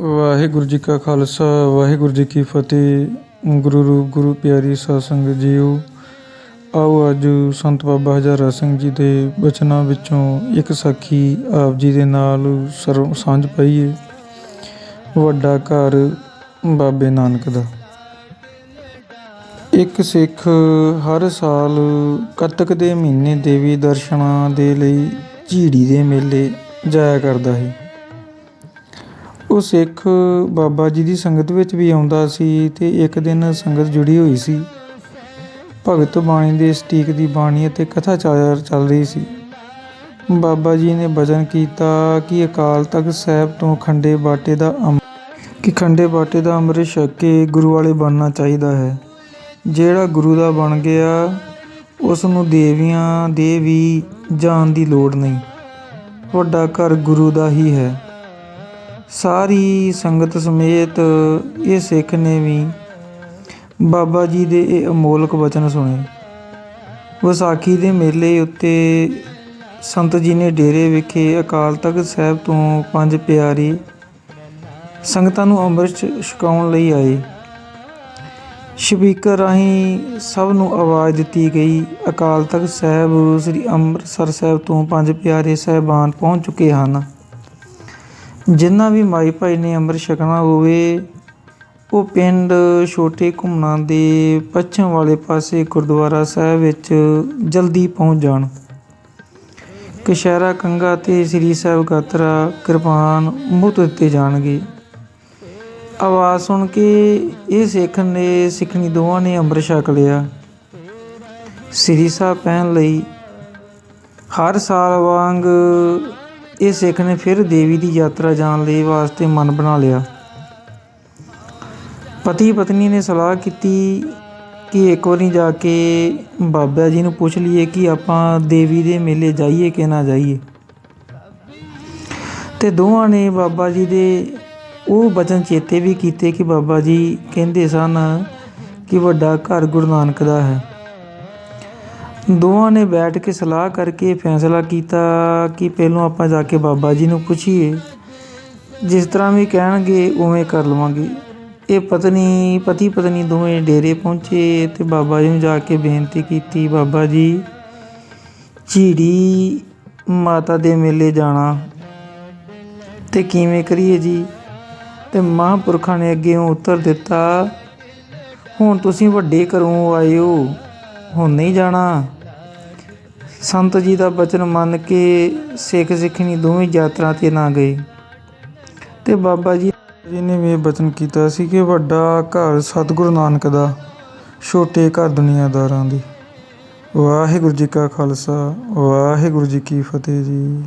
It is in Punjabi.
ਵਾਹਿਗੁਰੂ ਜੀ ਕਾ ਖਾਲਸਾ, ਵਾਹਿਗੁਰੂ ਜੀ ਕੀ ਫਤਿਹ। ਗੁਰੂ ਰੂਪ, ਗੁਰੂ ਪਿਆਰੀ ਸਾਧ ਸੰਗਤ ਜੀਓ, ਆਓ ਅੱਜ ਸੰਤ ਬਾਬਾ ਹਜ਼ਾਰਾ ਸਿੰਘ ਜੀ ਦੇ ਬਚਨਾਂ ਵਿੱਚੋਂ ਇੱਕ ਸਾਖੀ ਆਪ ਜੀ ਦੇ ਨਾਲ ਸਰਵ ਸਾਂਝ ਪਾਈਏ। ਵੱਡਾ ਘਰ ਬਾਬੇ ਨਾਨਕ ਦਾ। ਇੱਕ ਸਿੱਖ ਹਰ ਸਾਲ ਕੱਤਕ ਦੇ ਮਹੀਨੇ ਦੇਵੀ ਦਰਸ਼ਨਾਂ ਦੇ ਲਈ ਝੀੜੀ ਦੇ ਮੇਲੇ ਜਾਇਆ ਕਰਦਾ ਹੈ ਉਹ ਸਿੱਖ ਬਾਬਾ ਜੀ ਦੀ ਸੰਗਤ ਵਿੱਚ ਵੀ ਆਉਂਦਾ ਸੀ ਤੇ ਇੱਕ ਦਿਨ ਸੰਗਤ ਜੁੜੀ ਹੋਈ ਸੀ। ਭਗਤ ਬਾਣੀ ਦੇ ਸਟੀਕ ਦੀ ਬਾਣੀ ਅਤੇ ਕਥਾ ਚੱਲ ਰਹੀ ਸੀ। ਬਾਬਾ ਜੀ ਨੇ ਬਚਨ ਕੀਤਾ ਕਿ ਅਕਾਲ ਤਖਤ ਸਾਹਿਬ ਤੋਂ ਖੰਡੇ ਬਾਟੇ ਦਾ ਅੰਮ, ਕਿ ਖੰਡੇ ਬਾਟੇ ਦਾ ਅੰਮ੍ਰਿਤ ਛਕ ਕੇ ਗੁਰੂ ਵਾਲੇ ਬਣਨਾ ਚਾਹੀਦਾ ਹੈ। ਜਿਹੜਾ ਗੁਰੂ ਦਾ ਬਣ ਗਿਆ ਉਸ ਨੂੰ ਦੇਵੀਆਂ ਦੇ ਵੀ ਜਾਣ ਦੀ ਲੋੜ ਨਹੀਂ। ਵੱਡਾ ਘਰ ਗੁਰੂ ਦਾ ਹੀ ਹੈ। ਸਾਰੀ ਸੰਗਤ ਸਮੇਤ ਇਹ ਸਿੱਖ ਨੇ ਵੀ ਬਾਬਾ ਜੀ ਦੇ ਇਹ ਅਮੋਲਕ ਵਚਨ ਸੁਣੇ। ਵਿਸਾਖੀ ਦੇ ਮੇਲੇ ਉੱਤੇ ਸੰਤ ਜੀ ਨੇ ਡੇਰੇ ਵਿਖੇ ਅਕਾਲ ਤਖਤ ਸਾਹਿਬ ਤੋਂ ਪੰਜ ਪਿਆਰੇ ਸੰਗਤਾਂ ਨੂੰ ਅੰਮ੍ਰਿਤ ਛ- ਛਕਾਉਣ ਲਈ ਆਏ। ਸਪੀਕਰ ਰਾਹੀਂ ਸਭ ਨੂੰ ਆਵਾਜ਼ ਦਿੱਤੀ ਗਈ। ਅਕਾਲ ਤਖਤ ਸਾਹਿਬ ਸ੍ਰੀ ਅੰਮ੍ਰਿਤਸਰ ਸਾਹਿਬ ਤੋਂ ਪੰਜ ਪਿਆਰੇ ਸਾਹਿਬਾਨ ਪਹੁੰਚ ਚੁੱਕੇ ਹਨ। ਜਿੰਨਾ ਵੀ ਮਾਈ ਭਾਈ ਨੇ ਅੰਮ੍ਰਿਤ ਛਕਣਾ ਹੋਵੇ, ਉਹ ਪਿੰਡ ਛੋਟੇ ਘੁੰਮਣਾ ਦੇ ਪੱਛਮ ਵਾਲੇ ਪਾਸੇ ਗੁਰਦੁਆਰਾ ਸਾਹਿਬ ਵਿੱਚ ਜਲਦੀ ਪਹੁੰਚ ਜਾਣ। ਕਸ਼ਹਿਰਾ ਕੰਗਾ ਤੇ ਸ੍ਰੀ ਸਾਹਿਬ ਗਾਤਰਾ ਕਿਰਪਾਨ ਮੁੱਤ ਦਿੱਤੇ ਜਾਣਗੇ। ਆਵਾਜ਼ ਸੁਣ ਕੇ ਇਹ ਸਿੱਖ ਨੇ, ਸਿੱਖਣੀ ਦੋਵਾਂ ਨੇ ਅੰਮ੍ਰਿਤ ਛਕ ਲਿਆ। ਸ੍ਰੀ ਸਾਹਿਬ ਪਹਿਨ ਲਈ ਹਰ ਸਾਲ ਵਾਂਗ ਇਹ ਸਿੱਖ ਨੇ ਫਿਰ ਦੇਵੀ ਦੀ ਯਾਤਰਾ ਜਾਣ ਲਈ ਵਾਸਤੇ ਮਨ ਬਣਾ ਲਿਆ। ਪਤੀ ਪਤਨੀ ਨੇ ਸਲਾਹ ਕੀਤੀ ਕਿ ਇੱਕ ਵਾਰੀ ਜਾ ਕੇ ਬਾਬਾ ਜੀ ਨੂੰ ਪੁੱਛ ਲਈਏ ਕਿ ਆਪਾਂ ਦੇਵੀ ਦੇ ਮੇਲੇ ਜਾਈਏ ਕਿ ਨਾ ਜਾਈਏ। ਤੇ ਦੋਵਾਂ ਨੇ ਬਾਬਾ ਜੀ ਦੇ ਉਹ ਬਚਨ ਚੇਤੇ ਵੀ ਕੀਤੇ ਕਿ ਬਾਬਾ ਜੀ ਕਹਿੰਦੇ ਸਨ ਕਿ ਵੱਡਾ ਘਰ ਗੁਰੂ ਨਾਨਕ ਦਾ ਹੈ। ਦੋਵਾਂ ਨੇ ਬੈਠ ਕੇ ਸਲਾਹ ਕਰਕੇ ਫੈਸਲਾ ਕੀਤਾ ਕਿ ਪਹਿਲਾਂ ਆਪਾਂ ਜਾ ਕੇ ਬਾਬਾ ਜੀ ਨੂੰ ਪੁੱਛੀਏ। ਜਿਸ ਤਰ੍ਹਾਂ ਵੀ ਕਹਿਣਗੇ, ਉਵੇਂ ਕਰ ਲਵਾਂਗੇ। ਇਹ ਪਤਨੀ ਪਤੀ ਪਤਨੀ ਦੋਵੇਂ ਡੇਰੇ ਪਹੁੰਚੇ ਤੇ ਬਾਬਾ ਜੀ ਨੂੰ ਜਾ ਕੇ ਬੇਨਤੀ ਕੀਤੀ, ਬਾਬਾ ਜੀ, ਝੀੜੀ ਮਾਤਾ ਦੇ ਮੇਲੇ ਜਾਣਾ। ਤੇ ਕਿਵੇਂ ਕਰੀਏ ਜੀ? ਤੇ ਮਹਾਂਪੁਰਖਾਂ ਨੇ ਅੱਗੇ ਉੱਤਰ ਦਿੱਤਾ, ਹੁਣ ਤੁਸੀਂ ਵੱਡੇ ਘਰੋਂ ਆਏ ਹੋ। ਹੁਣ ਨਹੀਂ ਜਾਣਾ। ਸੰਤ ਜੀ ਦਾ ਬਚਨ ਮੰਨ ਕੇ ਸਿੱਖ ਸਿੱਖਣੀ ਦੋਵੇਂ ਯਾਤਰਾ ਤੇ ਨਾ ਗਏ। ਤੇ ਬਾਬਾ ਜੀ ਜੀ ਨੇ ਵੀ ਇਹ ਬਚਨ ਕੀਤਾ ਸੀ ਕਿ ਵੱਡਾ ਘਰ ਸਤਿਗੁਰੂ ਨਾਨਕ ਦਾ, ਛੋਟੇ ਘਰ ਦੁਨੀਆਦਾਰਾਂ ਦੇ। ਵਾਹਿਗੁਰੂ ਜੀ ਕਾ ਖਾਲਸਾ, ਵਾਹਿਗੁਰੂ ਜੀ ਕੀ ਫਤਿਹ ਜੀ।